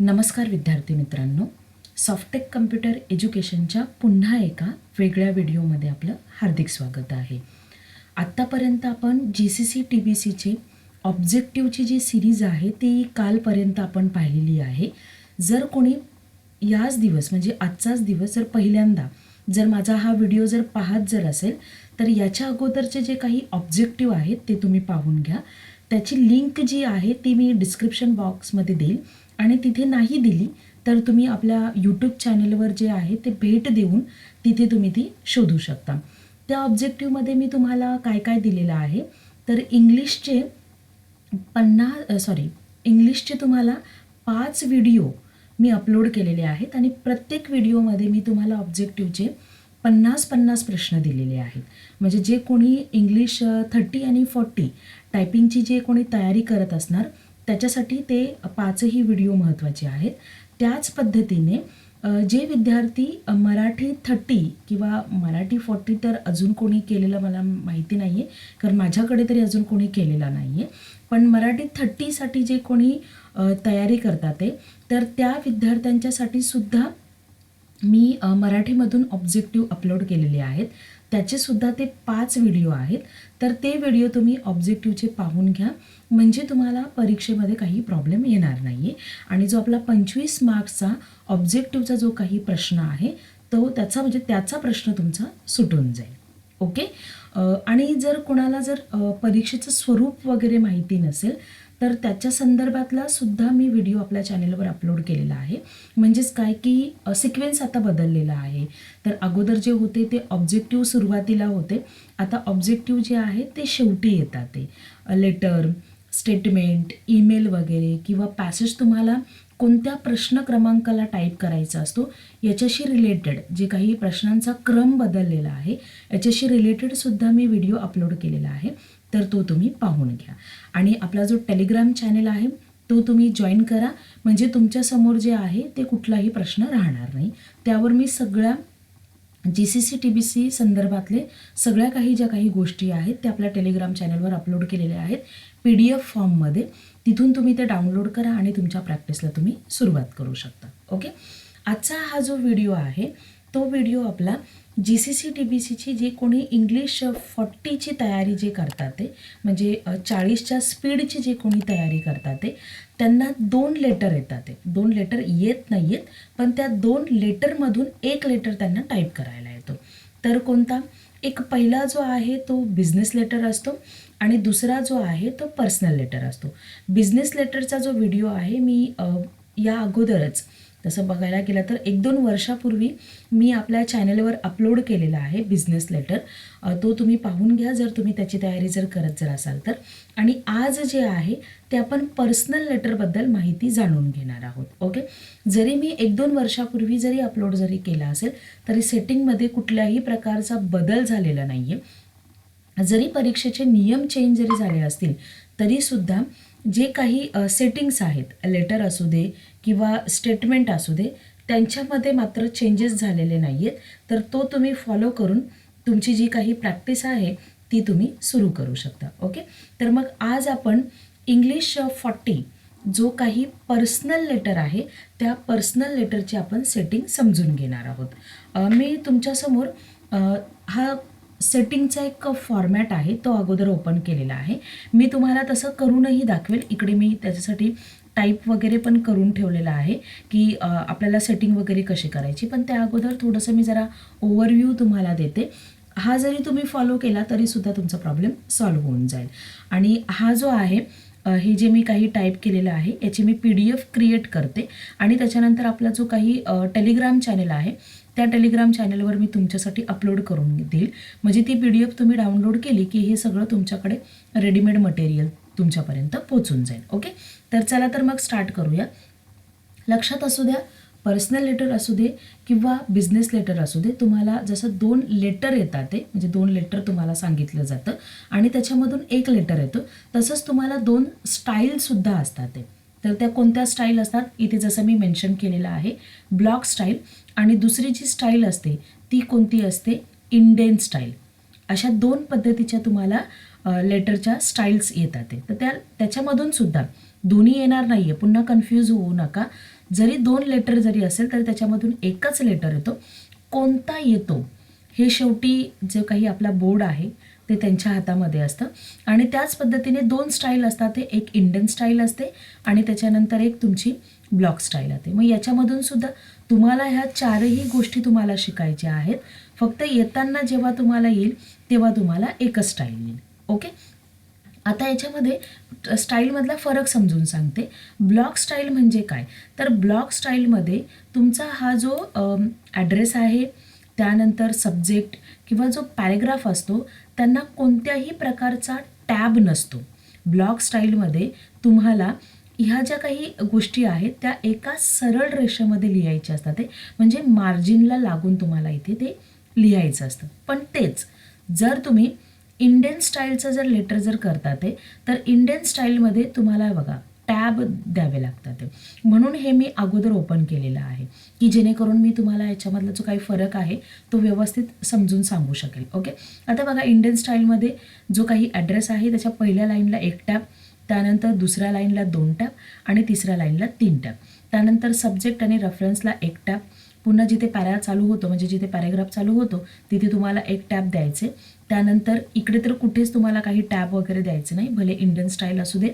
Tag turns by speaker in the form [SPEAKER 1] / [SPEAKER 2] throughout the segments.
[SPEAKER 1] नमस्कार विद्यार्थी मित्रांनो. सॉफ्टेक कम्प्युटर एज्युकेशनच्या पुन्हा एका वेगळ्या व्हिडिओमध्ये आपलं हार्दिक स्वागत आहे. आत्तापर्यंत आपण G C C T B सीचे ऑब्जेक्टिव्हची जी सिरीज आहे ती कालपर्यंत आपण पाहिलेली आहे. जर कोणी याच दिवस म्हणजे आजचाच दिवस जर पहिल्यांदा जर माझा हा व्हिडिओ जर पाहत जर असेल तर याच्या अगोदरचे जे काही ऑब्जेक्टिव्ह आहेत ते तुम्ही पाहून घ्या. त्याची लिंक जी आहे ती मी डिस्क्रिप्शन बॉक्समध्ये देईल. आणि तिथे नाही दिली तर तुम्ही आपल्या यूट्यूब चॅनलवर जे आहे ते भेट देऊन तिथे तुम्ही ती शोधू शकता. त्या ऑब्जेक्टिव्हमध्ये मी तुम्हाला काय काय दिलेलं आहे तर इंग्लिशचे पन्नास सॉरी इंग्लिशचे तुम्हाला पाच व्हिडिओ मी अपलोड केलेले आहेत आणि प्रत्येक व्हिडिओमध्ये मी तुम्हाला ऑब्जेक्टिव्हचे पन्नास पन्नास प्रश्न दिलेले आहेत. म्हणजे जे कोणी इंग्लिश थर्टी आणि फोर्टी टायपिंगची जे कोणी तयारी करत असणार त्याच्यासाठी ते पाचही व्हिडिओ महत्त्वाचे आहेत. त्याच पद्धतीने जे विद्यार्थी मराठी थर्टी किंवा मराठी फोर्टी तर अजून कोणी केलेलं मला माहिती नाही आहे कारण माझ्याकडे तरी अजून कोणी केलेला नाही आहे पण मराठी थर्टीसाठी जे कोणी तयारी करतात आहे तर त्या विद्यार्थ्यांच्यासाठी सुद्धा मी मराठीमधून ऑब्जेक्टिव्ह अपलोड केलेले आहेत. त्याचे सुद्धा ते पाच व्हिडिओ आहेत. तर ते व्हिडिओ तुम्ही ऑब्जेक्टिव्हचे पाहून घ्या. म्हणजे तुम्हाला परीक्षेमध्ये काही प्रॉब्लेम येणार नाही आहे आणि जो आपला पंचवीस मार्क्सचा ऑब्जेक्टिव्हचा जो काही प्रश्न आहे तो त्याचा म्हणजे त्याचा प्रश्न तुमचा सुटून जाईल. ओके आणि जर कोणाला जर परीक्षेचं स्वरूप वगैरे माहिती नसेल तर त्याच्या संदर्भातला सुद्धा मी व्हिडिओ आपल्या चॅनेलवर अपलोड केलेला आहे. म्हणजेच काय की सिक्वेन्स आता बदललेला आहे. तर अगोदर जे होते ते ऑब्जेक्टिव्ह सुरुवातीला होते. आता ऑब्जेक्टिव्ह जे आहे ते शेवटी येतात ते. लेटर स्टेटमेंट ईमेल वगैरे किंवा पॅसेज तुम्हाला कोणत्या प्रश्न क्रमांकाला टाईप करायचा असतो याच्याशी रिलेटेड जे काही प्रश्नांचा क्रम बदललेला आहे याच्याशी रिलेटेड सुद्धा मी व्हिडिओ अपलोड केलेला आहे. तर तो तुम्ही पाहून घ्या. आणि आपला जो टेलिग्राम चॅनेल आहे तो तुम्ही जॉईन करा. म्हणजे तुमच्यासमोर जे आहे ते कुठलाही प्रश्न राहणार नाही. त्यावर मी सगळ्या G C C T B C संदर्भातले सगळ्या काही ज्या काही गोष्टी आहेत त्या आपल्या टेलिग्राम चॅनलवर अपलोड केलेल्या आहेत पी डी एफ फॉर्ममध्ये तिथून तुम्ही ते डाउनलोड करा आणि तुमच्या प्रॅक्टिसला तुम्ही सुरुवात करू शकता. ओके आजचा हा जो व्हिडिओ आहे तो व्हिडिओ आपला G C C T B सीची जे कोणी इंग्लिश फॉर्टीची तयारी जे करतात ते म्हणजे चाळीसच्या स्पीडची जे कोणी तयारी करतात ते त्यांना दोन लेटर येतात ते. दोन लेटर येत नाही आहेत पण त्या दोन लेटरमधून एक लेटर त्यांना टाईप करायला येतो. तर कोणता? एक पहिला जो आहे तो बिझनेस लेटर असतो आणि दुसरा जो आहे तो पर्सनल लेटर असतो. बिझनेस लेटरचा जो व्हिडिओ आहे मी या अगोदरच तसं बघायला गेलं तर एक दोन वर्षापूर्वी मी आपल्या चॅनेलवर अपलोड केलेला आहे बिझनेस लेटर तो तुम्ही पाहून घ्या जर तुम्ही त्याची तयारी जर करत जर असाल तर. आणि आज जे आहे ते आपण पर्सनल लेटरबद्दल माहिती जाणून घेणार आहोत ओके जरी मी एक दोन वर्षापूर्वी जरी अपलोड जरी केला असेल तरी सेटिंगमध्ये कुठल्याही प्रकारचा बदल झालेला नाही आहे जरी परीक्षेचे नियम चेंज जरी झाले असतील तरीसुद्धा जे काही सेटिंग्स आहेत लेटर असू दे किंवा स्टेटमेंट असू दे त्यांच्यामध्ये मात्र चेंजेस झालेले नाही आहेत तर तो तुम्ही फॉलो करून तुमची जी काही प्रॅक्टिस आहे ती तुम्ही सुरू करू शकता. ओके तर मग आज आपण इंग्लिश फॉर्टी जो काही पर्सनल लेटर आहे त्या पर्सनल लेटरची आपण सेटिंग समजून घेणार आहोत. मी तुमच्यासमोर हा सेटिंगचा एक फॉर्मॅट आहे तो अगोदर ओपन केलेला आहे. मी तुम्हाला तसं करूनही दाखवेल. इकडे मी त्याच्यासाठी टाईप वगैरे पण करून ठेवलेला आहे की आपल्याला सेटिंग वगैरे कशी करायची. पण त्या अगोदर थोडंसं मी जरा ओव्हरव्ह्यू तुम्हाला देते. हा जरी तुम्ही फॉलो केला तरीसुद्धा तुमचा प्रॉब्लेम सॉल्व्ह होऊन जाईल. आणि हा जो आहे हे जे मी काही टाईप केलेलं आहे याची मी पी डी एफ क्रिएट करते. आणि त्याच्यानंतर आपला जो काही टेलिग्राम चॅनल आहे त्या टेलिग्राम चॅनलवर मी तुमच्यासाठी अपलोड करून देईल. म्हणजे ती पी डी एफ तुम्ही डाउनलोड केली की हे सगळं तुमच्याकडे रेडीमेड मटेरियल तुमच्यापर्यंत पोचून जाईल. ओके तर चला तर मग स्टार्ट करूया. लक्षात असू द्या पर्सनल लेटर असू दे किंवा बिझनेस लेटर असू दे तुम्हाला जसं दोन लेटर येतात ते म्हणजे दोन लेटर तुम्हाला सांगितलं जातं आणि त्याच्यामधून एक लेटर येतं तसंच तुम्हाला दोन स्टाईलसुद्धा असतात ते. तर त्या कोणत्या स्टाईल असतात? इथे जसं मी मेन्शन केलेलं आहे ब्लॉक स्टाईल आणि दुसरी जी स्टाईल असते ती कोणती असते? इंडियन स्टाईल अशा दोन पद्धतीच्या तुम्हाला लेटरच्या स्टाईल्स येतात ते. तर त्या त्याच्यामधून सुद्धा दोन्ही येणार नाही आहे पुन्हा कन्फ्यूज होऊ नका. जरी दोन लेटर जरी असेल तर त्याच्यामधून एकच लेटर येतो. कोणता येतो हे शेवटी जे काही आपला बोर्ड आहे ते त्यांच्या हातामध्ये असतं. आणि त्याच पद्धतीने दोन स्टाईल असतात. ते एक इंडियन स्टाईल असते आणि त्याच्यानंतर एक तुमची ब्लॉक स्टाईल असते. मग याच्यामधून सुद्धा तुम्हाला ह्या चारही गोष्टी तुम्हाला शिकायच्या आहेत. फक्त येताना जेव्हा तुम्हाला येईल तेव्हा तुम्हाला एकच स्टाईल येईल. ओके? आता याच्यामध्ये स्टाईलमधला फरक समजून सांगते. ब्लॉक स्टाईल म्हणजे काय? तर ब्लॉक स्टाईलमध्ये तुमचा हा जो ॲड्रेस आहे त्यानंतर सब्जेक्ट किंवा जो पॅरेग्राफ असतो त्यांना कोणत्याही प्रकारचा टॅब नसतो. ब्लॉक स्टाईलमध्ये तुम्हाला ह्या ज्या काही गोष्टी आहेत त्या एका सरळ रेषेमध्ये लिहायच्या असतात ते. म्हणजे मार्जिनला लागून तुम्हाला इथे ते लिहायचं असतं. पण तेच जर तुम्ही इंडियन स्टाईलचं जर लेटर जर करता ते तर इंडियन स्टाईलमध्ये तुम्हाला बघा टॅब द्यावे लागतात म्हणून हे मी अगोदर ओपन केलेलं आहे की जेणेकरून मी तुम्हाला याच्यामधला जो काही फरक आहे तो व्यवस्थित समजून सांगू शकेल. ओके आता बघा इंडियन स्टाईलमध्ये जो काही ॲड्रेस आहे त्याच्या पहिल्या लाईनला एक टॅब त्यानंतर दुसऱ्या लाईनला दोन टॅब आणि तिसऱ्या लाईनला तीन टॅब त्यानंतर सब्जेक्ट आणि रेफरन्सला एक टॅब पुन्हा जिथे पॅरा चालू होतो म्हणजे जिथे पॅरेग्राफ चालू होतो तिथे तुम्हाला एक टॅब द्यायचे. त्यानंतर इकडे तर कुठेच तुम्हाला काही टॅब वगैरे द्यायचे नाही. भले इंडियन स्टाईल असू दे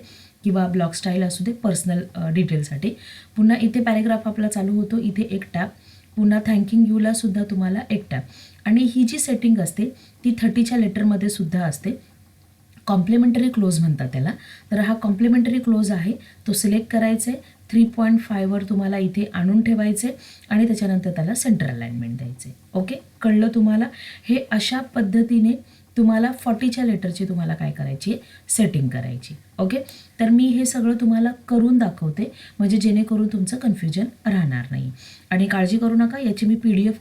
[SPEAKER 1] किंवा ब्लॉक स्टाईल असू दे पर्सनल डिटेलसाठी पुन्हा इथे पॅरेग्राफ आपला चालू होतो. इथे एक टॅब. पुन्हा थँकिंग यूला सुद्धा तुम्हाला एक टॅब. आणि ही जी सेटिंग असते ती थर्टीच्या लेटरमध्ये सुद्धा असते. कॉम्प्लिमेंटरी क्लोज म्हणतात त्याला. तर हा कॉम्प्लिमेंटरी क्लोज आहे. तो सिलेक्ट करायचा आहे थ्री पॉईंट फायवर तुम्हाला इथे आणून ठेवायचे आणि त्याच्यानंतर त्याला सेंटर अलाइनमेंट द्यायचे. ओके कळलं तुम्हाला? हे अशा पद्धतीने तुम्हाला फॉर्टीच्या लेटरची तुम्हाला काय करायची? आहे सेटिंग करायची. ओके तर मी हे सगळं तुम्हाला करून दाखवते. म्हणजे जेणेकरून तुमचं कन्फ्युजन राहणार नाही. आणि काळजी करू नका याची मी पी डी एफ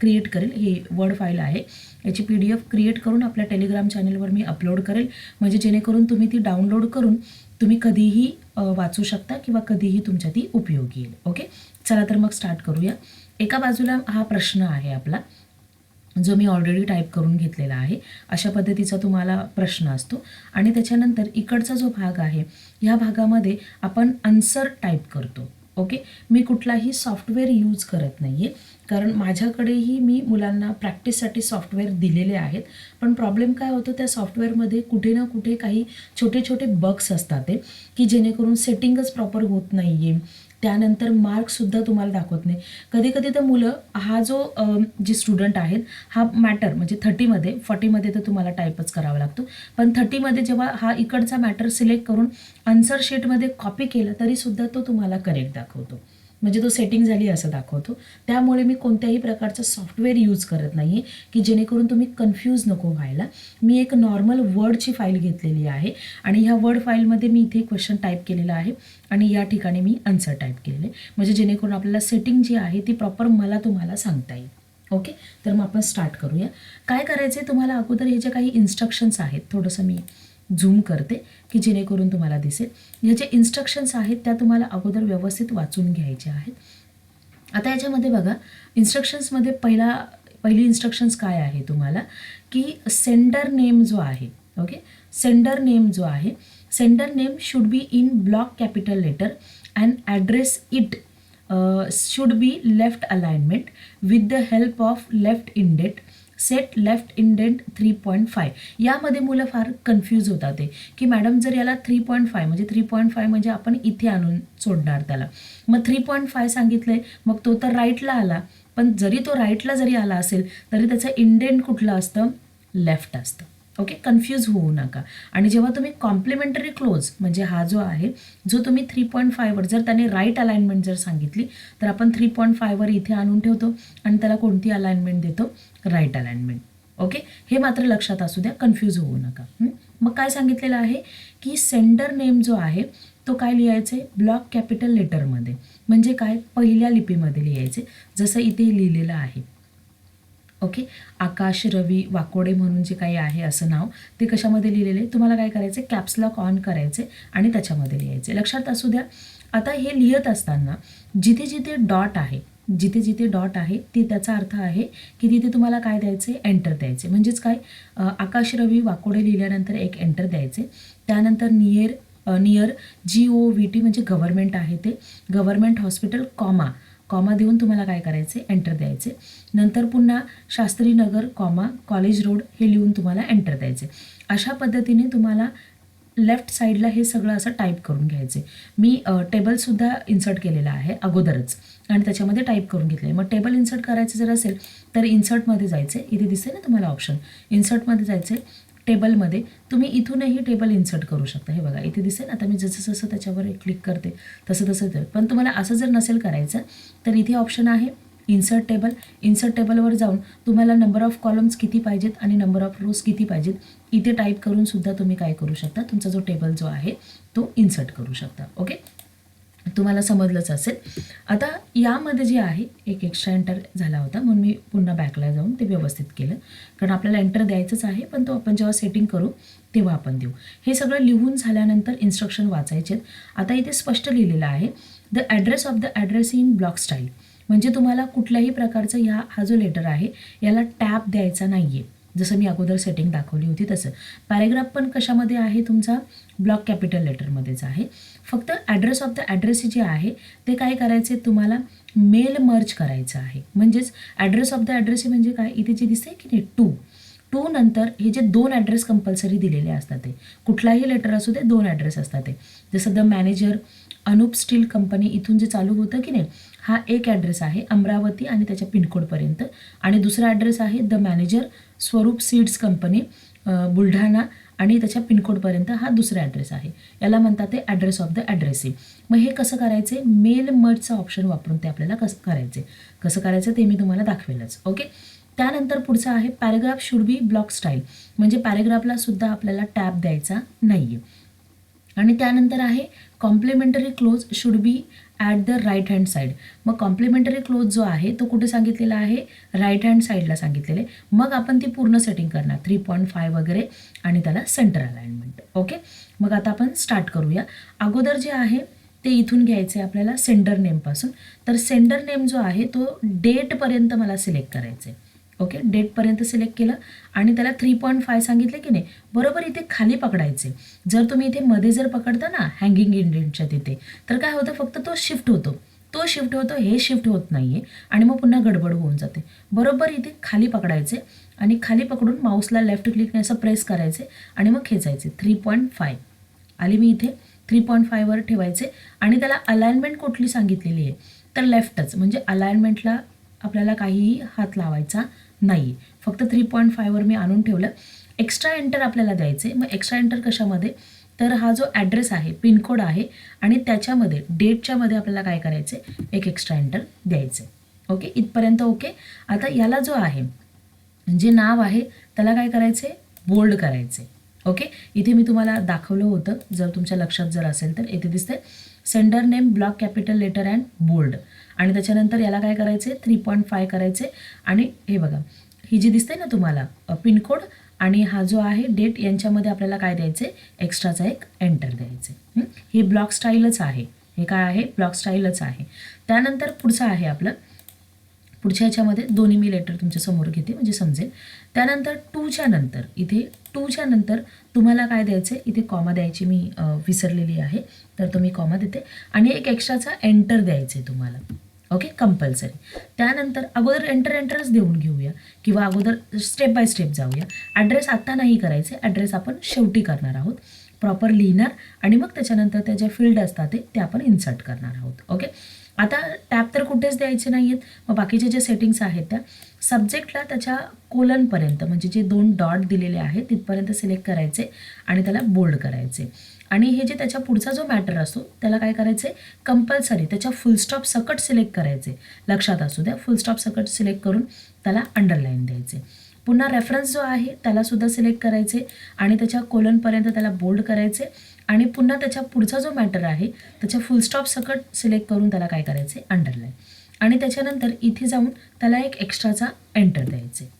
[SPEAKER 1] क्रिएट करेल. ही वर्ड फाईल आहे. याची पी डी एफ क्रिएट करून आपल्या टेलिग्राम चॅनलवर मी अपलोड करेल. म्हणजे जेणेकरून तुम्ही ती डाउनलोड करून तुम्ही कधीही वाचू शकता किंवा कधीही तुमच्या ती उपयोगी येईल. ओके चला तर मग स्टार्ट करूया. एका बाजूला हा प्रश्न आहे आपला जो मी ऑलरेडी टाईप करून घेतलेला आहे. अशा पद्धतीचा तुम्हाला प्रश्न असतो. आणि त्याच्यानंतर इकडचा जो भाग आहे ह्या भागामध्ये आपण आन्सर टाईप करतो. ओके? मी कुठलाही सॉफ्टवेअर यूज करत नाही आहे कारण माझ्याकडेही मी मुलांना प्रॅक्टिससाठी सॉफ्टवेअर दिलेले आहेत. पण प्रॉब्लेम काय होतो त्या सॉफ्टवेअरमध्ये कुठे ना कुठे काही छोटे छोटे बग्स असतात ते की जेणेकरून सेटिंगच प्रॉपर होत नाही आहे त्यानंतर मार्क्ससुद्धा तुम्हाला दाखवत नाही. कधी कधी तर मुलं हा जो जे स्टुडंट आहेत हा मॅटर म्हणजे थर्टीमध्ये फॉर्टीमध्ये तर तुम्हाला टाईपच करावा लागतो. पण थर्टीमध्ये जेव्हा हा इकडचा मॅटर सिलेक्ट करून आन्सर शीटमध्ये कॉपी केला तरीसुद्धा तो तुम्हाला करेक्ट दाखवतो. म्हणजे तो सेटिंग झाली असं दाखवतो. त्यामुळे मी कोणत्याही प्रकारचं सॉफ्टवेअर यूज करत नाही आहे की जेणेकरून तुम्ही कन्फ्यूज नको व्हायला. मी एक नॉर्मल वर्डची फाईल घेतलेली आहे आणि ह्या वर्ड फाईलमध्ये मी इथे क्वेश्चन टाईप केलेला आहे आणि या ठिकाणी मी आन्सर टाईप केलेले म्हणजे जेणेकरून आपल्याला सेटिंग जी आहे ती प्रॉपर मला तुम्हाला सांगता येईल. ओके तर मग आपण स्टार्ट करूया. काय करायचं आहे तुम्हाला अगोदर हे जे काही इन्स्ट्रक्शन्स आहेत थोडंसं मी झूम करते की जेणेकरून तुम्हाला दिसेल. ह्या जे इन्स्ट्रक्शन्स आहेत त्या तुम्हाला अगोदर व्यवस्थित वाचून घ्यायच्या आहेत. आता याच्यामध्ये बघा इन्स्ट्रक्शन्समध्ये पहिला पहिली इन्स्ट्रक्शन्स काय आहे तुम्हाला? की सेंडर नेम जो आहे ओके सेंडर नेम जो आहे sender name should be in block capital letter and address it should be left alignment with the help of left indent set left indent three point five यामध्ये मुलं फार confuse होतात ते. की madam जर याला थ्री पॉईंट फाय म्हणजे three point five म्हणजे आपण इथे आणून सोडणार त्याला. मग थ्री पॉईंट फाय सांगितलंय मग तो तर राईटला आला. पण जरी तो राईटला जरी आला असेल तरी त्याचं इंडेंट कुठलं असतं? लेफ्ट असतं. ओके कन्फ्यूज होऊ नका. आणि जेव्हा तुम्ही कॉम्प्लिमेंटरी क्लोज म्हणजे हा जो आहे जो तुम्ही थ्री पॉईंट फायवर जर त्याने राईट अलाइनमेंट जर सांगितली तर आपण थ्री पॉईंट फायवर इथे आणून ठेवतो आणि त्याला कोणती अलाइनमेंट देतो? Right alignment. ओके? हे मात्र लक्षात असू द्या कन्फ्यूज होऊ नका. मग काय सांगितलेलं आहे? की सेंडर नेम जो आहे तो काय लिहायचे? आहे ब्लॉक कॅपिटल लेटरमध्ये. म्हणजे काय? पहिल्या लिपीमध्ये लिहायचे. जसं इथे लिहिलेलं आहे. ओके? आकाश रवी वाकोडे म्हणून जे काही आहे असं नाव ते कशामध्ये लिहिलेले तुम्हाला काय करायचे? कॅप्सलॉक ऑन करायचे आणि त्याच्यामध्ये लिहायचे. लक्षात असू द्या. आता हे लिहित असताना जिथे जिथे डॉट आहे जिथे जिथे डॉट आहे ते त्याचा अर्थ आहे की तिथे तुम्हाला काय द्यायचे? एंटर द्यायचे. म्हणजेच काय? आकाश रवी वाकोडे लिहिल्यानंतर एक एंटर द्यायचे. त्यानंतर near near G O V T म्हणजे गव्हर्मेंट आहे ते. गव्हर्मेंट हॉस्पिटल कॉमा कॉमा देऊन तुम्हाला काय करायचे? एंटर द्यायचे. नंतर पुन्हा Shastri Nagar comma college road हे लिहून तुम्हाला एंटर द्यायचे. अशा पद्धतीने तुम्हाला लेफ्ट साईडला हे सगळं असं टाईप करून घ्यायचे. मी टेबलसुद्धा इन्सर्ट केलेला आहे अगोदरच. आणि त्याच्यामध्ये टाईप करून घेतले मग टेबल इन्सर्ट करायचं जर असेल तर इन्सर्टमध्ये जायचे इथे दिसेल ना तुम्हाला ऑप्शन इन्सर्टमध्ये जायचे टेबलमध्ये तुम्ही इथूनही टेबल इन्सर्ट करू शकता. हे बघा इथे दिसेल आता मी जसं जसं त्याच्यावर क्लिक करते तसं तसं पण तुम्हाला असं जर नसेल करायचं तर इथे ऑप्शन आहे इन्सर्ट टेबल इन्सर्ट टेबलवर जाऊन तुम्हाला नंबर ऑफ कॉलम्स किती पाहिजेत आणि नंबर ऑफ रोज किती पाहिजेत इथे टाईप करून सुद्धा तुम्ही काय करू शकता? तुमचा जो टेबल जो आहे तो इन्सर्ट करू शकता. ओके तुम्हाला समजलंच असेल. आता यामध्ये जे आहे एक एक्स्ट्रा एंटर झाला होता. म्हणून मी पुन्हा बॅकला जाऊन ते व्यवस्थित केलं. कारण आपल्याला एंटर द्यायचंच आहे पण तो आपण जेव्हा सेटिंग करू तेव्हा आपण देऊ. हे सगळं लिहून झाल्यानंतर इन्स्ट्रक्शन वाचायचे आहेत. आता इथे स्पष्ट लिहिलेलं आहे the address of the address in block style म्हणजे तुम्हाला कुठल्याही प्रकारचं ह्या हा जो लेटर आहे याला टॅप द्यायचा नाही आहे जसं मी अगोदर सेटिंग दाखवली होती तसं. पॅरेग्राफ पण कशामध्ये आहे तुमचा? ब्लॉक कॅपिटल लेटरमध्येच आहे. फक्त ॲड्रेस ऑफ द ॲड्रेस जे आहे ते काय करायचे? तुम्हाला मेल मर्ज करायचं आहे. म्हणजेच ॲड्रेस ऑफ द ॲड्रेस म्हणजे काय? इथे जे दिसते की नाही टू टू नंतर हे जे दोन ॲड्रेस कंपल्सरी दिलेले असतात ते कुठलाही लेटर असू दे दोन ॲड्रेस असतात ते. जसं the manager Anup steel company इथून जे चालू होतं की नाही हा एक ॲड्रेस आहे अमरावती आणि त्याच्या पिनकोडपर्यंत आणि दुसरा ॲड्रेस आहे the manager Swaroop seeds company Buldhana. आणि त्याच्या पिनकोडपर्यंत हा दुसरा ॲड्रेस आहे. याला म्हणतात ते ॲड्रेस ऑफ द ॲड्रेसिंग मग हे कसं करायचे? मेल मर्जचा ऑप्शन वापरून ते आपल्याला कसं करायचे? कसं करायचं ते मी तुम्हाला दाखवेलच. ओके? त्यानंतर पुढचं आहे paragraph should be block style. म्हणजे पॅरेग्राफला सुद्धा आपल्याला टॅप द्यायचा नाही आहे आणि त्यानंतर आहे complimentary close should be at the right hand side मग कॉम्प्लिमेंटरी क्लोज जो आहे तो कुठे सांगितलेला आहे? राईट हँड साईडला सांगितलेले. मग आपण ती पूर्ण सेटिंग करणार. थ्री पॉईंट फाय वगैरे आणि त्याला सेंटर अलाइनमेंट ओके मग आता आपण स्टार्ट करूया. अगोदर जे आहे ते इथून घ्यायचे आपल्याला सेंडर नेमपासून तर सेंडर नेम जो आहे तो डेटपर्यंत मला सिलेक्ट करायचे ओके डेटपर्यंत सिलेक्ट केलं आणि त्याला थ्री पॉईंट फाय सांगितलं की नाही बरोबर इथे खाली पकडायचे. जर तुम्ही इथे मध्ये जर पकडता ना हँगिंग इंडेंटच्या तिथे तर काय होतं फक्त तो शिफ्ट होतो. तो शिफ्ट होतो हे शिफ्ट होत नाही आहे आणि मग पुन्हा गडबड होऊन जाते. बरोबर इथे खाली पकडायचे आणि खाली पकडून माऊसला लेफ्ट क्लिकने असं प्रेस करायचे आणि मग खेचायचे. थ्री पॉईंट फाय आली मी इथे थ्री पॉईंट फायवर ठेवायचे आणि त्याला अलाइनमेंट कुठली सांगितलेली आहे तर लेफ्टच म्हणजे अलाइनमेंटला आपल्याला काहीही हात लावायचा नाही फक्त थ्री पॉईंट फायवर मी आणून ठेवलं. एक्स्ट्रा एंटर आपल्याला द्यायचे. मग एक्स्ट्रा एंटर कशामध्ये? तर हा जो ॲड्रेस आहे पिनकोड आहे आणि त्याच्यामध्ये डेटच्यामध्ये आपल्याला काय करायचे? एक एक्स्ट्रा एंटर द्यायचे. ओके इथपर्यंत ओके आता याला जो आहे जे नाव आहे त्याला काय करायचे? बोल्ड करायचे. ओके इथे मी तुम्हाला दाखवलं होतं. जर तुमच्या लक्षात जर असेल तर इथे दिसते sender name block capital letter and bold आणि त्याच्यानंतर याला काय करायचे? थ्री पॉईंट फाय करायचे. आणि हे बघा ही जी दिसते ना तुम्हाला पिनकोड आणि हा जो आहे डेट यांच्यामध्ये आपल्याला काय द्यायचे? एक्स्ट्राचा एक एंटर द्यायचे. हे? ब्लॉक स्टाईलच आहे. हे काय आहे? ब्लॉक स्टाईलच आहे. त्यानंतर पुढचं आहे आपलं. पुढच्या ह्याच्यामध्ये दोन्ही मी लेटर तुमच्यासमोर घेते म्हणजे समजेल. त्यानंतर टूच्या नंतर इथे टूच्या नंतर तुम्हाला काय द्यायचं? आहे इथे कॉमा द्यायची मी विसरलेली आहे. तर तुम्ही कॉमा देते. आणि एक एक्स्ट्राचा एंटर द्यायचं आहे तुम्हाला. ओके कंपल्सरी त्यानंतर अगोदर एंटर एंटरच देऊन घेऊया. किंवा अगोदर स्टेप बाय स्टेप जाऊया. ॲड्रेस आत्ता नाही करायचे. ॲड्रेस आपण शेवटी करणार आहोत. प्रॉपर लिहिणार आणि मग त्याच्यानंतर त्या ज्या फील्ड असतात ते ते आपण इन्सर्ट करणार आहोत. ओके आता टॅब तर कुठेच द्यायचे नाही आहेत मग बाकीच्या ज्या सेटिंग्स आहेत त्या सब्जेक्टला त्याच्या कोलनपर्यंत म्हणजे जे दोन डॉट दिलेले आहेत तिथपर्यंत सिलेक्ट करायचे आणि त्याला बोल्ड करायचे. आणि हे जे त्याच्या पुढचा जो मॅटर असतो त्याला काय करायचे कंपल्सरी त्याच्या फुलस्टॉप सकट सिलेक्ट करायचे लक्षात असू द्या फुलस्टॉप सकट सिलेक्ट करून त्याला अंडरलाईन द्यायचे पुन्हा रेफरन्स जो आहे त्यालासुद्धा सिलेक्ट करायचे आणि त्याच्या कोलनपर्यंत त्याला बोल्ड करायचे आणि पुन्हा त्याच्या पुढचा जो मॅटर आहे त्याच्या फुलस्टॉप सकट सिलेक्ट करून त्याला काय करायचे अंडरलाईन आणि त्याच्यानंतर इथे जाऊन त्याला एक एक्स्ट्राचा एंटर द्यायचे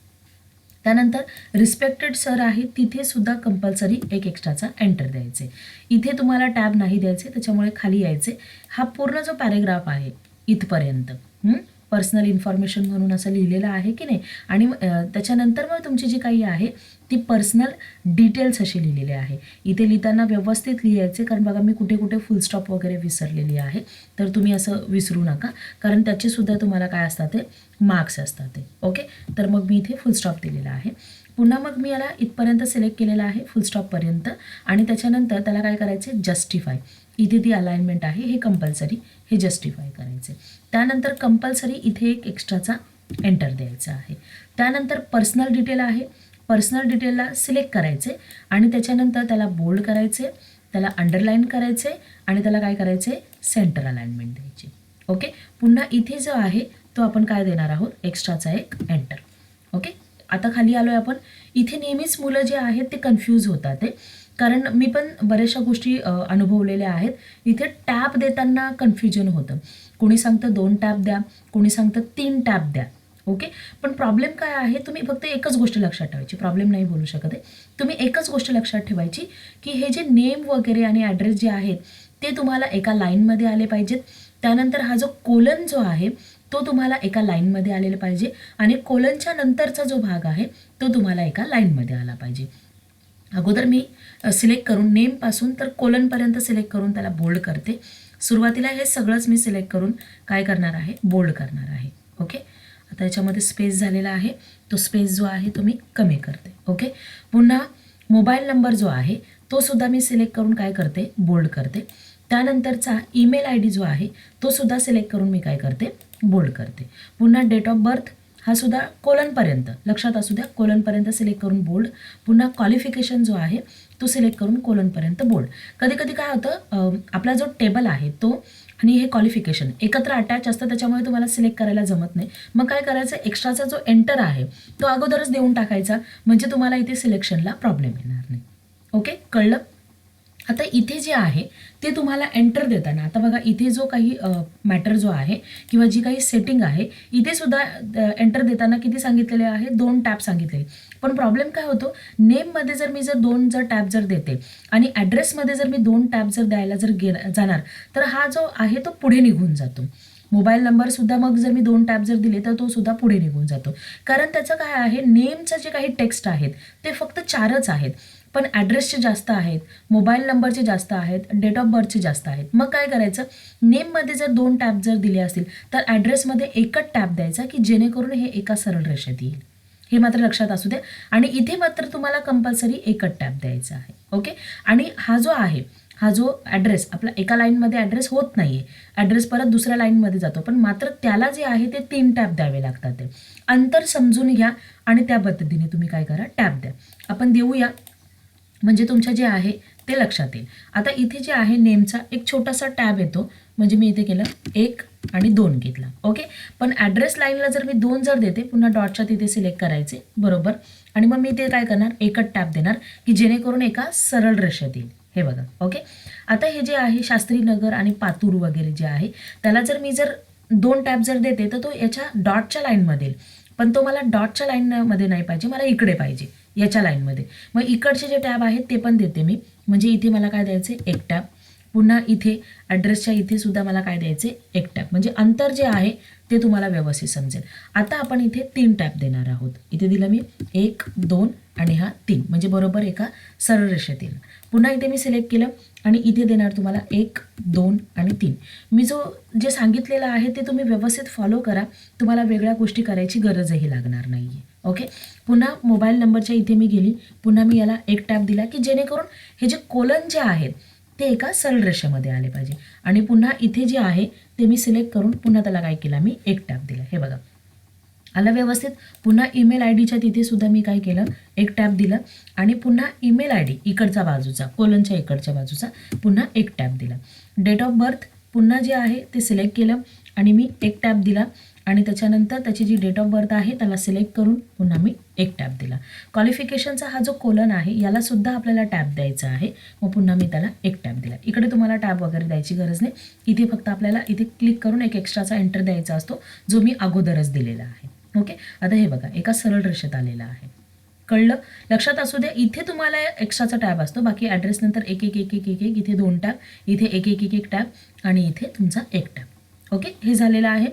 [SPEAKER 1] त्यानंतर रिस्पेक्टेड सर आहे तिथे सुद्धा कंपल्सरी एक एक्स्ट्राचा एंटर द्यायचे. इथे तुम्हाला टॅब नाही द्यायचे त्याच्यामुळे खाली यायचे. हा पूर्ण जो पॅरेग्राफ आहे इथपर्यंत. हं? पर्सनल इन्फॉर्मेशन म्हणून असं लिहिलेलं आहे की नाही? आणि त्याच्यानंतर मग तुमची जी काही आहे ती पर्सनल डिटेल्स अशी लिहिलेली आहे. इथे लिहिताना व्यवस्थित लिहायचे कारण बघा मी कुठे कुठे फुल स्टॉप वगैरे विसरलेली आहे. तर तुम्ही असं विसरू नका. कारण त्याचे सुद्धा तुम्हाला काय असतात ते? मार्क्स असतात ते. ओके तर मग मी इथे फुल स्टॉप दिलेला आहे. पुन्हा मग मी याला इथपर्यंत सिलेक्ट केलेलं आहे फुल स्टॉपपर्यंत आणि त्याच्यानंतर त्याला काय करायचे जस्टिफाय इथे ती अलाइनमेंट आहे हे कंपल्सरी हे जस्टिफाय करायचे त्यानंतर कंपल्सरी इथे एक एक्स्ट्राचा एंटर द्यायचा आहे. त्यानंतर पर्सनल डिटेल आहे. पर्सनल डिटेलला सिलेक्ट करायचे आणि त्याच्यानंतर त्याला बोल्ड करायचे त्याला अंडरलाईन करायचे आणि त्याला काय करायचे सेंटर अलाइनमेंट द्यायची. ओके पुन्हा इथे जो आहे तो आपण काय देणार आहोत? एक्स्ट्राचा एक एंटर ओके आता खाली आलो आहे आपण. इथे नेहमीच मुलं जे आहेत ते कन्फ्यूज होतात ते कारण मी पण बऱ्याचशा गोष्टी अनुभवलेल्या आहेत. इथे टॅप देताना कन्फ्युजन होतं. कोणी सांगतं दोन टॅप द्या कोणी सांगतं तीन टॅप द्या. ओके? पण प्रॉब्लेम काय आहे तुम्ही फक्त एकच गोष्ट लक्षात ठेवायची. प्रॉब्लेम नाही बोलू शकत आहे. तुम्ही एकच गोष्ट लक्षात ठेवायची की हे जे नेम वगैरे आणि ॲड्रेस जे आहेत ते तुम्हाला एका लाईनमध्ये आले पाहिजेत. त्यानंतर हा जो कोलन जो आहे तो तुम्हाला एका लाईनमध्ये आलेला पाहिजे. आणि कोलनच्या नंतरचा जो भाग आहे तो तुम्हाला एका लाईनमध्ये आला पाहिजे. अगोदर मी सिलेक्ट करून नेमपासून तर कोलनपर्यंत सिलेक्ट करून त्याला बोल्ड करते. सुरुवातीला हे सगळंच मी सिलेक्ट करून काय करणार आहे? बोल्ड करणार आहे. ओके? आता याच्यामध्ये स्पेस झालेला आहे. तो स्पेस जो आहे तो मी कमी करते. ओके? पुन्हा मोबाईल नंबर जो आहे तो सुद्धा मी सिलेक्ट करून काय करते? बोल्ड करते. त्यानंतरचा ईमेल आय डी जो आहे तो सुद्धा सिलेक्ट करून मी काय करते? बोल्ड करते. पुन्हा डेट ऑफ बर्थ हा सुद्धा कोलनपर्यंत. लक्षात असू द्या कोलनपर्यंत सिलेक्ट करून बोल्ड पुन्हा क्वालिफिकेशन जो आहे तो सिलेक्ट करून कोलनपर्यंत बोल्ड कधी कधी काय होतं आपला जो टेबल आहे तो आणि हे क्वालिफिकेशन एकत्र अटॅच असतं त्याच्यामुळे तुम्हाला सिलेक्ट करायला जमत नाही. मग काय करायचं एक्स्ट्राचा जो एंटर आहे तो अगोदरच देऊन टाकायचा म्हणजे तुम्हाला इथे सिलेक्शनला प्रॉब्लेम येणार नाही. ओके कळलं? आता इथे जे आहे ते तुम्हाला एंटर देताना आता बघा इथे जो काही मॅटर जो आहे किंवा जी काही सेटिंग आहे इथे सुद्धा एंटर देताना किती सांगितलेले आहे? दोन टॅप सांगितले. पण प्रॉब्लेम काय होतो? नेममध्ये जर मी जर दोन जर टॅप जर देते आणि ॲड्रेसमध्ये जर मी दोन टॅप जर द्यायला जर गे जाणार तर हा जो आहे तो पुढे निघून जातो. मोबाईल नंबर सुद्धा मग जर मी दोन टॅप जर दिले तर तो सुद्धा पुढे निघून जातो. कारण त्याचं काय आहे? नेमचं जे काही टेक्स्ट आहेत ते फक्त चारच आहेत. पण ॲड्रेसचे जास्त आहेत मोबाईल नंबरचे जास्त आहेत डेट ऑफ बर्थचे जास्त आहेत. मग काय करायचं? नेममध्ये जर दोन टॅब जर दिले असतील तर ॲड्रेसमध्ये एकच टॅब द्यायचा की जेणेकरून हे एका सरळ रेषेत येईल. हे मात्र लक्षात असू द्या. आणि इथे मात्र तुम्हाला कंपल्सरी एकच टॅब द्यायचा आहे. ओके आणि हा जो आहे हा जो ॲड्रेस आपला एका लाईनमध्ये ॲड्रेस होत नाही आहे ॲड्रेस परत दुसऱ्या लाईनमध्ये जातो. पण मात्र त्याला जे आहे ते तीन टॅब द्यावे लागतात ते. अंतर समजून घ्या आणि त्या पद्धतीने तुम्ही काय करा टॅब द्या. आपण देऊया. म्हणजे तुमच्या जे आहे ते लक्षात येईल. आता इथे जे आहे नेमचा एक छोटासा टॅब येतो. म्हणजे मी इथे केलं एक आणि दोन घेतला. ओके? पण ॲड्रेस लाईनला जर मी दोन जर देते पुन्हा डॉटच्या तिथे सिलेक्ट करायचे. बरोबर? आणि मग मी ते काय करणार? एकच टॅप देणार की जेणेकरून एका सरळ रेषेत येईल. हे बघा. ओके? आता हे जे आहे शास्त्री नगर आणि पातूर वगैरे जे आहे त्याला जर मी जर दोन टॅप जर देते तर तो याच्या डॉटच्या लाईनमध्ये येईल. पण तो मला डॉटच्या लाईनमध्ये नाही पाहिजे मला इकडे पाहिजे. याच्या लाईनमध्ये मग इकडचे जे टॅब आहेत ते पण देते मी. म्हणजे इथे मला काय द्यायचे एक टॅब पुन्हा इथे ॲड्रेसच्या इथे सुद्धा मला काय द्यायचे एक टॅब म्हणजे अंतर जे आहे ते तुम्हाला व्यवस्थित समजेल. आता आपण इथे तीन टॅब देणार आहोत. इथे दिलं मी एक दोन आणि हा तीन. म्हणजे बरोबर एका सरळ रेषेत येईल पुन्हा इथे मी सिलेक्ट केलं आणि इथे देणार तुम्हाला एक दोन आणि तीन. मी जो जे सांगितलेलं आहे ते तुम्ही व्यवस्थित फॉलो करा. तुम्हाला वेगळ्या गोष्टी करायची गरजही लागणार नाही आहे ओके पुन्हा मोबाईल नंबरच्या इथे मी गेली. पुन्हा मी याला एक टॅप दिला की जेणेकरून हे जे कोलन जे आहेत ते एका सरळ रेषेमध्ये आले पाहिजे. आणि पुन्हा इथे जे आहे ते मी सिलेक्ट करून पुन्हा त्याला काय केला? मी एक टॅप दिला. हे बघा. आलं व्यवस्थित. पुन्हा ईमेल आय डीच्या तिथे सुद्धा मी काय केलं? एक टॅप दिलं आणि पुन्हा ईमेल आय डी इकडचा बाजूचा कोलनच्या इकडच्या बाजूचा पुन्हा एक टॅप दिला. डेट ऑफ बर्थ पुन्हा जे आहे ते सिलेक्ट केलं आणि मी एक टॅप दिला आणि त्याच्यानंतर त्याची जी डेट ऑफ बर्थ आहे त्याला सिलेक्ट करून पुन्हा मी एक टॅप दिला. क्वालिफिकेशनचा हा जो कोलन आहे याला सुद्धा आपल्याला टॅप द्यायचा आहे. मग पुन्हा मी त्याला एक टॅप दिला. इकडे तुम्हाला टॅप वगैरे द्यायची गरज नाही. इथे फक्त आपल्याला इथे क्लिक करून एक एक्स्ट्राचा एंटर द्यायचा असतो जो मी अगोदरच दिलेला आहे. ओके. आता हे बघा एका सरळ रेषेत आलेला आहे. कळलं? लक्षात असू द्या इथे तुम्हाला एक्स्ट्राचा टॅब असतो. बाकी ॲड्रेस नंतर एक एक एक एक एक एक इथे दोन टॅब इथे एक एक एक एक टॅब आणि इथे तुमचा एक टॅब. ओके? हे झालेलं आहे.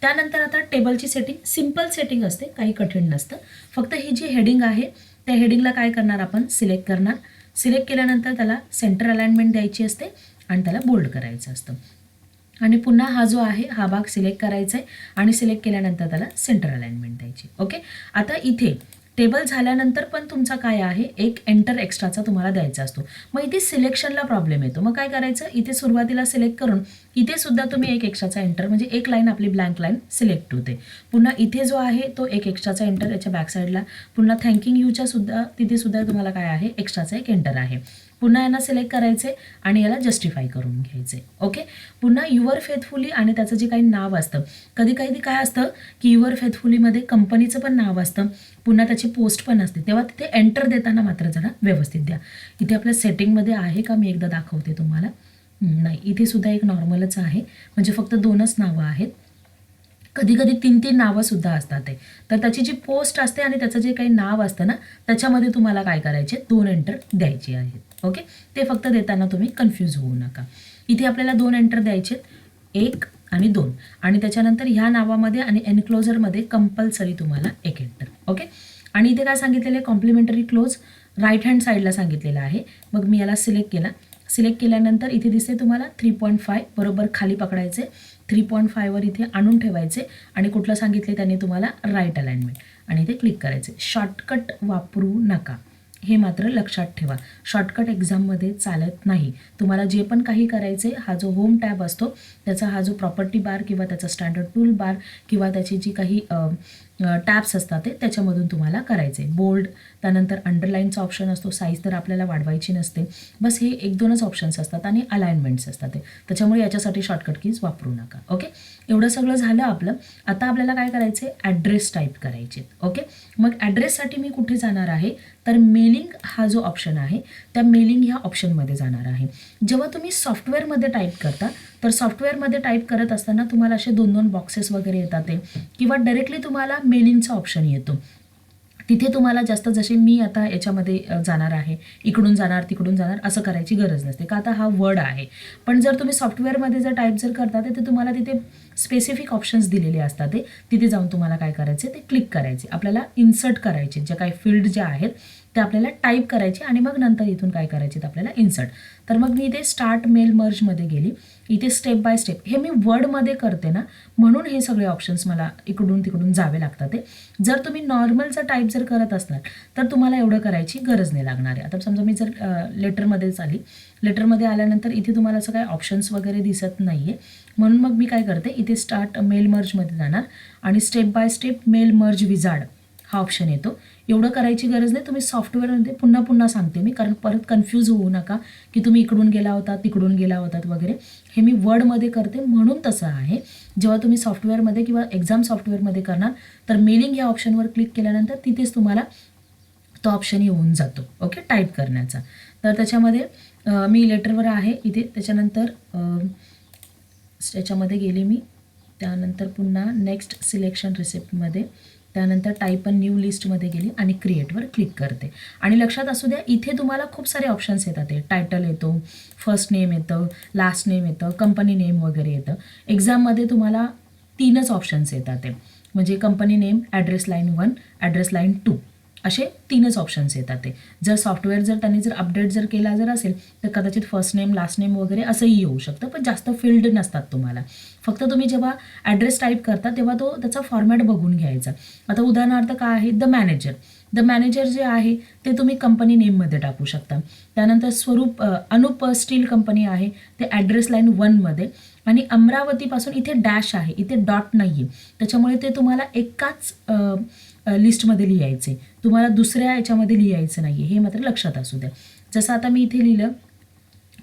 [SPEAKER 1] त्यानंतर आता टेबलची सेटिंग सिंपल सेटिंग असते काही कठीण नसतं. फक्त ही जी हेडिंग आहे त्या हेडिंगला काय करणार आपण? सिलेक्ट करणार. सिलेक्ट केल्यानंतर त्याला सेंटर अलाइनमेंट द्यायची असते आणि त्याला बोल्ड करायचं असतं. आणि पुन्हा हा जो आहे हा भाग सिलेक्ट करायचा आहे आणि सिलेक्ट केल्यानंतर त्याला सेंटर अलाइनमेंट द्यायची. ओके आता इथे टेबल झाल्यानंतर पण तुमचा काय आहे? एक एंटर एक्स्ट्राचा तुम्हाला द्यायचा असतो. मग इथे सिलेक्शनला प्रॉब्लेम येतो. मग काय करायचं? इथे सुरुवातीला सिलेक्ट करून इथे सुद्धा तुम्ही एक एक्स्ट्राचा एंटर म्हणजे एक लाईन आपली ब्लँक लाईन सिलेक्ट होते पुन्हा इथे जो आहे तो एक एक्स्ट्राचा एंटर याच्या बॅकसाईडला पुन्हा थँकिंग यूच्या सुद्धा तिथे सुद्धा तुम्हाला काय आहे? एक्स्ट्राचा एक एंटर आहे. पुन्हा यांना सिलेक्ट करायचे आणि याला जस्टिफाय करून घ्यायचे. ओके पुन्हा युअर फेथफुली आणि त्याचं जे काही नाव असतं कधी कधी काय असतं की युअर फेथफुलीमध्ये कंपनीचं पण नाव असतं पुन्हा त्याची पोस्ट पण असते. तेव्हा तिथे एंटर देताना मात्र जरा व्यवस्थित द्या. इथे आपल्या सेटिंगमध्ये आहे का? मी एकदा दाखवते तुम्हाला. नाही. इथे सुद्धा एक नॉर्मलच आहे. म्हणजे फक्त दोनच नावं आहेत. कधी कधी तीन तीन नावं सुद्धा असतात ते. तर त्याची जी पोस्ट असते आणि त्याचं जे काही नाव असतं ना त्याच्यामध्ये तुम्हाला काय करायचे? दोन एंटर द्यायचे आहेत. ओके ते फक्त देताना तुम्ही कन्फ्यूज होऊ नका. इथे आपल्याला दोन एंटर द्यायचे एक आणि दोन. आणि त्याच्यानंतर ह्या नावामध्ये आणि एनक्लोजरमध्ये कंपल्सरी तुम्हाला एक एंटर ओके आणि इथे काय सांगितलेलं आहे? कॉम्प्लिमेंटरी क्लोज राईट हँड साईडला सांगितलेलं आहे. मग मी याला सिलेक्ट केला. सिलेक्ट केल्यानंतर इथे दिसते तुम्हाला थ्री पॉईंट फाय बरोबर खाली पकडायचे. थ्री पॉईंट फायवर इथे आणून ठेवायचे. आणि कुठलं सांगितले त्यांनी तुम्हाला राईट अलाइनमेंट आणि इथे क्लिक करायचे. शॉर्टकट वापरू नका. हे मात्र लक्षात ठेवा. शॉर्टकट एक्झाममध्ये चालत नाही. तुम्हाला जे पण काही करायचे हा जो होम टॅब असतो त्याचा हा जो प्रॉपर्टी बार किंवा त्याचा स्टँडर्ड टूल बार किंवा त्याची जी काही टॅब्स असतात ते त्याच्यामधून तुम्हाला करायचे. बोल्ड त्यानंतर अंडरलाईनचा ऑप्शन असतो साईज तर आपल्याला वाढवायची नसते. बस हे एक दोनच ऑप्शन्स असतात आणि अलाइनमेंट्स असतात ते. त्याच्यामुळे याच्यासाठी शॉर्टकट कीज वापरू नका. ओके एवढं सगळं झालं आपलं. आता आपल्याला काय करायचं आहे ॲड्रेस टाईप करायचे ओके मग ॲड्रेससाठी मी कुठे जाणार आहे? तर मेलिंग हा जो ऑप्शन आहे त्या मेलिंग ह्या ऑप्शनमध्ये जाणार आहे. जेव्हा तुम्ही सॉफ्टवेअरमध्ये टाईप करता तर सॉफ्टवेअरमध्ये टाईप करत असताना तुम्हाला असे दोन दोन बॉक्सेस वगैरे येतात ते. किंवा डायरेक्टली तुम्हाला मेलिंगचा ऑप्शन येतो. तिथे तुम्हाला जास्त जसे मी आता याच्यामध्ये जाणार आहे इकडून जाणार तिकडून जाणार असं करायची गरज नसते. का आता हा वर्ड आहे. पण जर तुम्ही सॉफ्टवेअरमध्ये जर टाईप जर करता तर ते तुम्हाला तिथे स्पेसिफिक ऑप्शन्स दिलेले असतात ते. तिथे जाऊन तुम्हाला काय करायचे ते क्लिक करायचे आपल्याला इन्सर्ट करायचे ज्या काही फील्ड ज्या आहेत ते आपल्याला टाईप करायचे आणि मग नंतर इथून काय करायचे ते आपल्याला इन्सर्ट तर मग मी इथे स्टार्ट मेल मर्जमध्ये गेली. इथे स्टेप बाय स्टेप हे मी वर्डमध्ये करते ना म्हणून हे सगळे ऑप्शन्स मला इकडून तिकडून जावे लागतात ते जर तुम्ही नॉर्मलचा टाईप जर करत असणार तर तुम्हाला एवढं करायची गरज नाही लागणार आहे. आता समजा मी जर लेटरमध्येच आली. लेटरमध्ये आल्यानंतर इथे तुम्हाला असं काही ऑप्शन्स वगैरे दिसत नाही आहे म्हणून मग मी काय करते इथे स्टार्ट मेल मर्जमध्ये जाणार. आणि step by step mail merge wizard हा ऑप्शन येतो. एवढं करायची गरज नाही. तुम्ही सॉफ्टवेअरमध्ये पुन्हा पुन्हा सांगते मी. कारण परत कन्फ्यूज होऊ नका की तुम्ही इकडून गेला होता तिकडून गेला होतात वगैरे. हे मी वर्डमध्ये करते. म्हणून तसं आहे. जेव्हा तुम्ही सॉफ्टवेअरमध्ये किंवा एक्झाम सॉफ्टवेअरमध्ये करणार तर मेलिंग या ऑप्शनवर क्लिक केल्यानंतर तिथेच तुम्हाला तो ऑप्शन येऊन जातो. ओके टाईप करण्याचा. तर त्याच्यामध्ये मी लेटरवर आहे. इथे त्याच्यानंतर त्याच्यामध्ये गेले मी. त्यानंतर पुन्हा नेक्स्ट सिलेक्शन रिसिप्टमध्ये त्यानंतर टाईप अन न्यू लिस्टमध्ये गेली आणि क्रिएटवर क्लिक करते. आणि लक्षात असू द्या इथे तुम्हाला खूप सारे ऑप्शन्स येतात ते. टायटल येतो फर्स्ट नेम येतं लास्ट नेम येतं कंपनी नेम वगैरे येतं. एक्झाममध्ये तुम्हाला तीनच ऑप्शन्स येतात ते. म्हणजे company name address line one address line two असे तीनच ऑप्शन्स येतात ते. जर सॉफ्टवेअर जर त्यांनी जर अपडेट जर केला जर असेल तर कदाचित फर्स्ट नेम लास्ट नेम वगैरे असंही येऊ शकतं पण जास्त फील्ड नसतात तुम्हाला. फक्त तुम्ही जेव्हा ॲड्रेस टाईप करता तेव्हा तो त्याचा फॉर्मॅट बघून घ्यायचा. आता उदाहरणार्थ काय आहे? द मॅनेजर द मॅनेजर जे आहे ते तुम्ही कंपनी नेममध्ये टाकू शकता. त्यानंतर स्वरूप अनुप स्टील कंपनी आहे ते ॲड्रेस लाईन वनमध्ये आणि अमरावतीपासून इथे डॅश आहे इथे डॉट नाही आहे त्याच्यामुळे ते तुम्हाला एकाच लिस्टमध्ये लिहायचे. तुम्हाला दुसऱ्या याच्यामध्ये लिहायचं नाही आहे हे मात्र लक्षात असू द्या. जसं आता मी इथे लिहिलं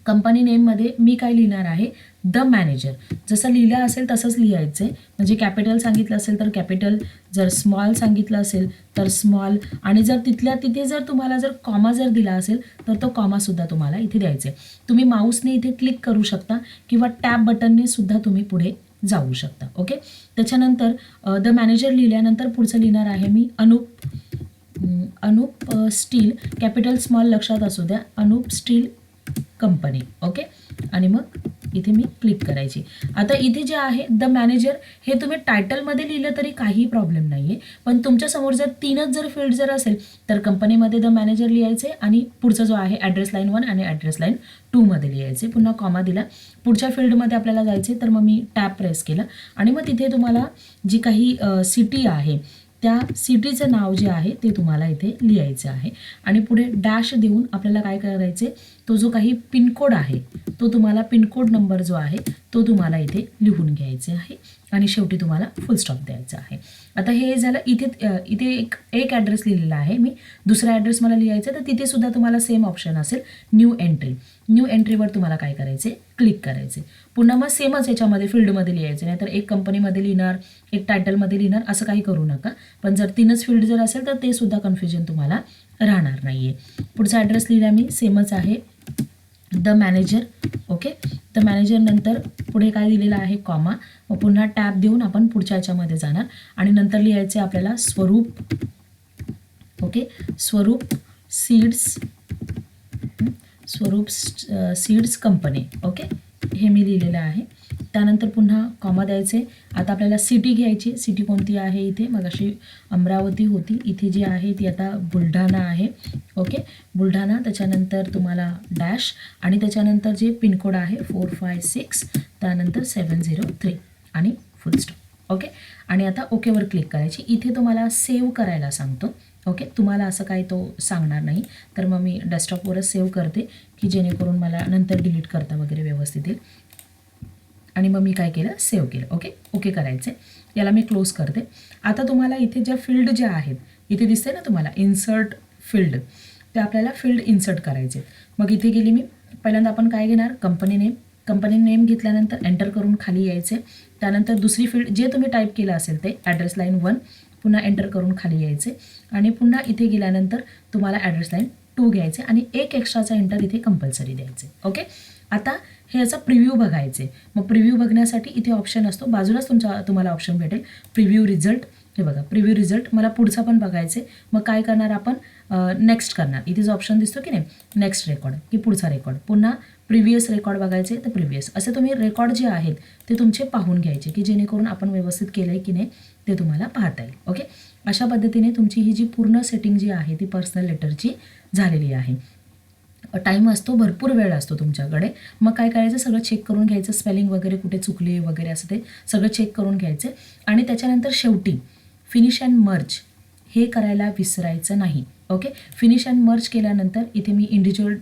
[SPEAKER 1] कंपनी नेममध्ये मी काय लिहिणार आहे? द मॅनेजर जसं लिहिलं असेल तसंच लिहायचं. आहे म्हणजे कॅपिटल सांगितलं असेल तर कॅपिटल जर स्मॉल सांगितलं असेल तर स्मॉल आणि जर तिथल्या तिथे जर तुम्हाला जर कॉमा जर दिला असेल तर तो कॉमासुद्धा तुम्हाला इथे द्यायचा. आहे तुम्ही माऊसने इथे क्लिक करू शकता किंवा टॅब बटनने सुद्धा तुम्ही पुढे जाऊ शकता ओके त्याच्यानंतर द मॅनेजर लिहिल्यानंतर पुढचं लिहिणार आहे मी Anup. Anup steel capital small लक्षात असू द्या अनुप स्टील कंपनी ओके आणि मग इथे मी क्लिक करायची. आता इथे जे आहे द मॅनेजर हे तुम्ही टायटलमध्ये लिहिलं तरी काही प्रॉब्लेम नाही आहे पण तुमच्यासमोर जर तीनच जर फील्ड जर असेल तर कंपनीमध्ये द मॅनेजर लिहायचे आणि पुढचा जो आहे ॲड्रेस लाईन वन आणि ॲड्रेस लाईन टूमध्ये लिहायचे. पुन्हा कॉमा दिला. पुढच्या फील्डमध्ये आपल्याला जायचे तर मग मी टॅप प्रेस केला. आणि मग तिथे तुम्हाला जी काही सिटी आहे त्या सिटीचं नाव जे आहे ते तुम्हाला इथे लिहायचं आहे. आणि पुढे डॅश देऊन आपल्याला काय करायचे तो जो काही पिनकोड आहे तो तुम्हाला पिनकोड नंबर जो आहे तो तुम्हाला इथे लिहून घ्यायचे आहे आणि शेवटी तुम्हाला फुल स्टॉप द्यायचा आहे. आता हे झालं इथे इथे एक एक ॲड्रेस लिहिलेला आहे मी. दुसरा ॲड्रेस मला लिहायचा आहे तर तिथे सुद्धा तुम्हाला सेम ऑप्शन असेल न्यू एंट्री न्यू एंट्रीवर तुम्हाला काय करायचे? क्लिक करायचे. पुन्हा मग सेमच याच्यामध्ये फील्डमध्ये लिहायचे नाहीतर एक कंपनीमध्ये लिहिणार एक टायटलमध्ये लिहिणार असं काही करू नका. पण जर तीनच फील्ड जर असेल तर ते सुद्धा कन्फ्युजन तुम्हाला राहणार नाही आहे पुढचा ॲड्रेस लिहिला मी सेमच आहे. The manager okay the manager नंतर पुढे काय दिलेलं आहे कॉमा मग पुन्हा टॅब देऊन आपण पुढच्या याच्यामध्ये जाणार. आणि नंतर लिहायचे आपल्याला स्वरूप ओके स्वरूप सीड्स स्वरूप सीड्स कंपनी ओके हे मी लिहिलेलं आहे. त्यानंतर पुन्हा कॉमा द्यायचे. आता आपल्याला सिटी घ्यायची. सिटी कोणती आहे इथे? मग अशी अमरावती होती. इथे जी आहे ती आता बुलढाणा आहे. ओके बुलढाणा त्याच्यानंतर तुम्हाला डॅश आणि त्याच्यानंतर जे पिनकोड आहे फोर फाय सिक्स त्यानंतर सेवन झिरो थ्री आणि फुलस्टॉप ओके आणि आता ओकेवर क्लिक करायची. इथे तुम्हाला सेव्ह करायला सांगतो. ओके तुम्हाला असं काही तो सांगणार नाही. तर मग मी डेस्कटॉपवरच सेव्ह करते की जेणेकरून मला नंतर डिलीट करता वगैरे व्यवस्थित येईल. आणि मग मी काय केलं? सेव्ह केलं. ओके ओके करायचे याला मी क्लोज करते. आता तुम्हाला इथे ज्या फील्ड ज्या आहेत इथे दिसते ना तुम्हाला? इन्सर्ट फील्ड ते आपल्याला फील्ड इन्सर्ट करायचे मग इथे गेली मी. पहिल्यांदा आपण काय घेणार? कंपनी नेम कंपनी नेम घेतल्यानंतर एंटर करून खाली यायचे त्यानंतर दुसरी फील्ड जे तुम्ही टाईप केलं असेल ते ॲड्रेस लाईन वन पुन्हा एंटर करून खाली यायचे आणि पुन्हा इथे गेल्यानंतर तुम्हाला ॲड्रेस लाईन टू घ्यायचे आणि एक एक्स्ट्राचा एंटर इथे कंपल्सरी द्यायचे ओके आता हे याचा प्रिव्ह्यू बघायचे. मग प्रिव्ह्यू बघण्यासाठी इथे ऑप्शन असतो. बाजूलाच तुमचा तुम्हाला ऑप्शन भेटेल. प्रिव्ह्यू रिझल्ट हे बघा प्रिव्ह्यू रिझल्ट मला पुढचा पण बघायचे मग काय करणार आपण? नेक्स्ट करणार. इथे जो ऑप्शन दिसतो की नाही? नेक्स्ट रेकॉर्ड की पुढचा रेकॉर्ड पुन्हा प्रिव्हियस रेकॉर्ड बघायचे तर प्रिव्हियस असे तुम्ही रेकॉर्ड जे आहेत ते तुमचे पाहून घ्यायचे की जेणेकरून आपण व्यवस्थित केलं आहे की नाही ते तुम्हाला पाहता येईल. ओके? अशा पद्धतीने तुमची ही जी पूर्ण सेटिंग जी आहे ती पर्सनल लेटरची झालेली आहे. टाईम असतो भरपूर वेळ असतो तुमच्याकडे. मग काय करायचं? सगळं चेक करून घ्यायचं. स्पेलिंग वगैरे कुठे चुकली वगैरे असं ते सगळं चेक करून घ्यायचं. आणि त्याच्यानंतर शेवटी फिनिश अँड मर्च हे करायला विसरायचं नाही. ओके फिनिश अँड मर्च केल्यानंतर इथे मी इंडिव्हिज्युअल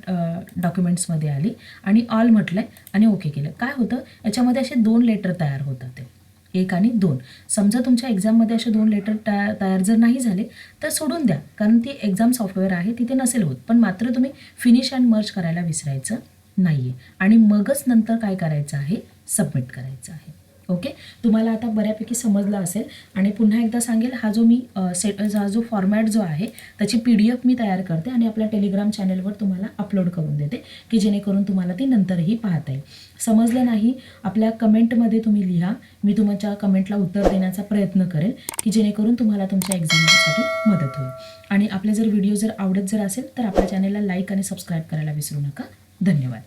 [SPEAKER 1] डॉक्युमेंट्समध्ये आली आणि ऑल म्हटलं आहे आणि ओके केलं. काय होतं? याच्यामध्ये असे दोन लेटर तयार होतात ते. एक आणि दोन. समजा तुमच्या एक्झाममध्ये असे दोन लेटर तयार तयार जर नाही झाले तर सोडून द्या. कारण ती एक्झाम सॉफ्टवेअर आहे तिथे नसेल होत. पण मात्र तुम्ही फिनिश अँड मर्ज करायला विसरायचं नाही आहे आणि मगच नंतर काय करायचं आहे? सबमिट करायचं आहे. ओके? तुम्हाला आता बऱ्यापैकी समजलं असेल. आणि पुन्हा एकदा सांगेल हा जो मी सेट हा जो फॉर्मॅट जो आहे त्याची पी डी एफ मी तयार करते आणि आपल्या टेलिग्राम चॅनेलवर तुम्हाला अपलोड करून देते की जेणेकरून तुम्हाला ती नंतरही पाहता येईल. समजलं नाही? आपल्या कमेंटमध्ये तुम्ही लिहा. मी तुमच्या कमेंटला उत्तर देण्याचा प्रयत्न करेल की जेणेकरून तुम्हाला तुमच्या एक्झामसाठी मदत होईल. आणि आपले जर व्हिडिओ जर आवडत जर असेल तर आपल्या चॅनेलला लाईक आणि सबस्क्राईब करायला विसरू नका. धन्यवाद.